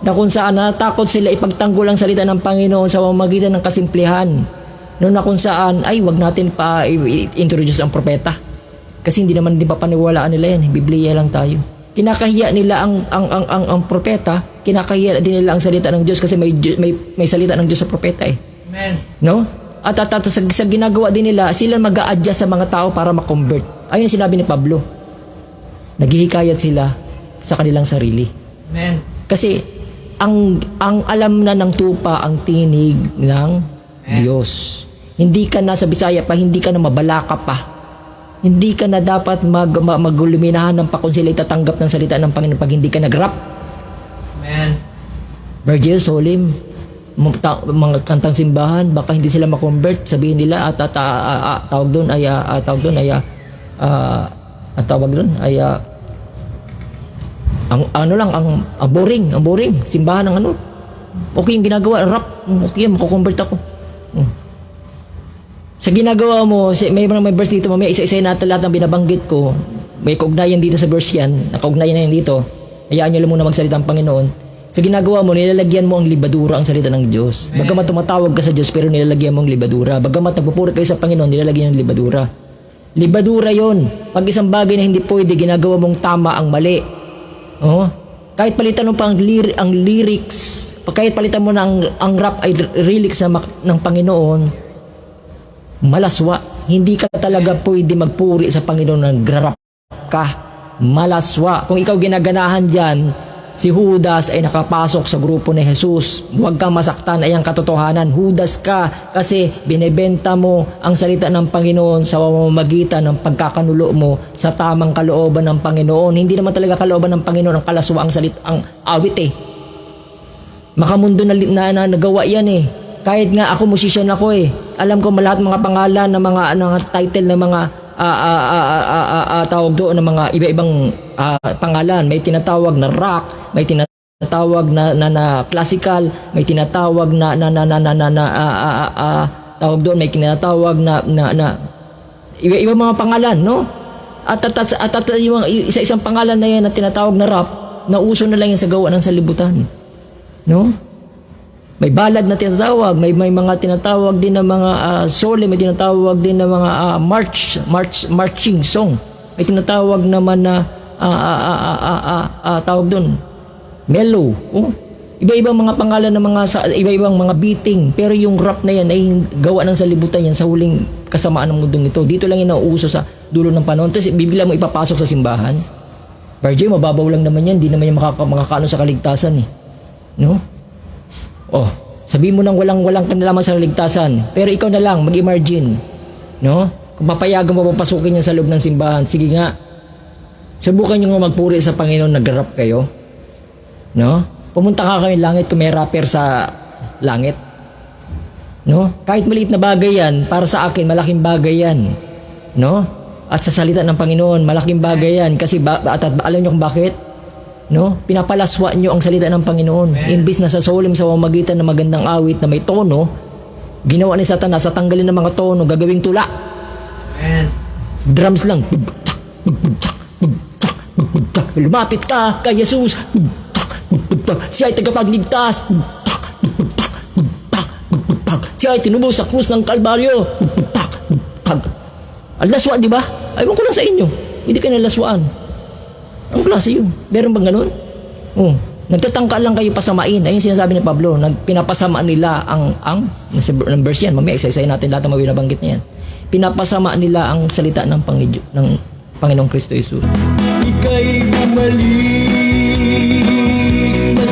na kung saan natakot sila ipagtanggol ang salita ng Panginoon sa pamamagitan ng kasimplihan. No na kung saan, ay, wag natin pa introduce ang propeta. Kasi hindi naman din pa paniwalaan nila yan. Biblia lang tayo. Kinakahiya nila ang ang ang ang, ang propeta, kinakahiya din nila ang salita ng Diyos kasi may may may salita ng Diyos sa propeta eh. Amen. No? At, at, at sa, sa ginagawa din nila, sila mag adjust sa mga tao para makonvert. Ayun ang sinabi ni Pablo. Naghihikayat sila sa kanilang sarili. Amen. Kasi ang ang alam na ng tupa ang tinig ng Diyos. Hindi ka na sa Bisaya pa, hindi ka na mabalaka pa. Hindi ka na dapat mag, mag ng pa kung sila itatanggap ng salita ng Panginoon pag hindi ka nag-rap. Amen. Virgil, Solim, mga, ta- mga kantang simbahan, baka hindi sila makonvert, sabihin nila at, at ah, ah, tawag doon ay ah, tawag doon ay ah, ang tawag doon ay ah, ang ano lang ang, ang boring, ang boring, simbahan ng ano. Okay yung ginagawa, rap, okay makukonvert ako. Mm. Sa ginagawa mo, may mga may verse dito, mamaya isa-isa natin lahat ng binabanggit ko. May kaugnayan dito sa verse yan, nakaugnayan na yan dito. Hayaan nyo lang muna magsalita ang Panginoon. Sa ginagawa mo, nilalagyan mo ang libadura ang salita ng Diyos. Bagamat tumatawag ka sa Diyos, pero nilalagyan mo ang libadura. Bagamat nagpupuri kayo sa Panginoon, nilalagyan ng libadura. Libadura yon. Pag isang bagay na hindi pwede, ginagawa mong tama ang mali. Oh. Kahit palitan mo pa ang, lir- ang lyrics, kahit palitan mo na ang, ang rap ay lyrics na ng Panginoon, malaswa. Hindi ka talaga pwede magpuri sa Panginoon ng grarap ka. Malaswa. Kung ikaw ginaganahan dyan, si Judas ay nakapasok sa grupo ni Jesus. Huwag kang masaktan ay ang katotohanan. Judas ka kasi binebenta mo ang salita ng Panginoon sa pamamagitan ng pagkakanulo mo sa tamang kalooban ng Panginoon. Hindi naman talaga kalooban ng Panginoon ang kalaswa ang salit ang awit eh. Makamundo na, na, na nagawa yan eh. Kahit nga ako musician ako eh. Alam ko lahat mga pangalan ng mga ng title ng mga ah, ah, ah, ah, ah, ah, tawag doon ng mga iba-ibang ah, pangalan. May tinatawag na rock, may tinatawag na na, na classical, may tinatawag na na na na na, na, na ah, ah, ah, tawag doon, may tinatawag na na, na iba-iba mga pangalan, no? At at, at, at, at yung isa-isang pangalan na yan na tinatawag na rap, nauso na lang yan sa gawa ng salibutan. No? May balad na tinatawag, may may mga tinatawag din na mga uh, sole, may tinatawag din na mga ah, march, march marching song. May tinatawag naman na ah, ah, ah, ah, ah, ah, ah, tawag doon. Mellow. Oh. Iba-ibang mga pangalan ng mga sa iba-ibang mga beating, pero yung rap na yan ay gawa ng salibutan yan sa huling kasamaan ng mundong ito. Dito lang yan nauuso sa dulo ng panahon. Tapos bibigla mo ipapasok sa simbahan. Virgin, mababaw lang naman yan. Hindi naman yan makaka makakaano sa kaligtasan eh. No? Oh, sabi mo nang walang-walang kanalaman sa ligtasan. Pero ikaw na lang, mag-imagine. No? Kung papayagan mo papasukin yan sa loob ng simbahan, sige nga. Subukan nyo nga magpuri sa Panginoon, nag-rap kayo. No? Pumunta ka kayo langit kung may rapper sa langit. No? Kahit maliit na bagay yan, para sa akin, malaking bagay yan. No? At sa salita ng Panginoon, malaking bagay yan. Kasi ba, at, at alam nyo kung bakit? No? Pinapalaswa nyo ang salita ng Panginoon. Imbis na sa solim sa pamamagitan ng magandang awit na may tono, ginawa ni Satanas sa tanggalin ng mga tono, gagawing tula. Amen. Drums lang. Lumapit ka kay Jesus. Siya ay tagapagligtas. Siya ay tinubos sa krus ng Kalbaryo. Ang laswa, di ba? Aywan ko lang sa inyo. Hindi ka nalaswaan. Ang klase yun. Meron bang ganun? Oh. Nagtatangka lang kayo pasamain. Ayun sinasabi ni Pablo. Nagpinapasama nila ang, ang, ng verse yan. Mamaya isa-isa natin lahat ng mga binabanggit niya yan. Pinapasama nila ang salita ng, Panginoon, ng Panginoong Kristo Jesus. Ika'y bumalik na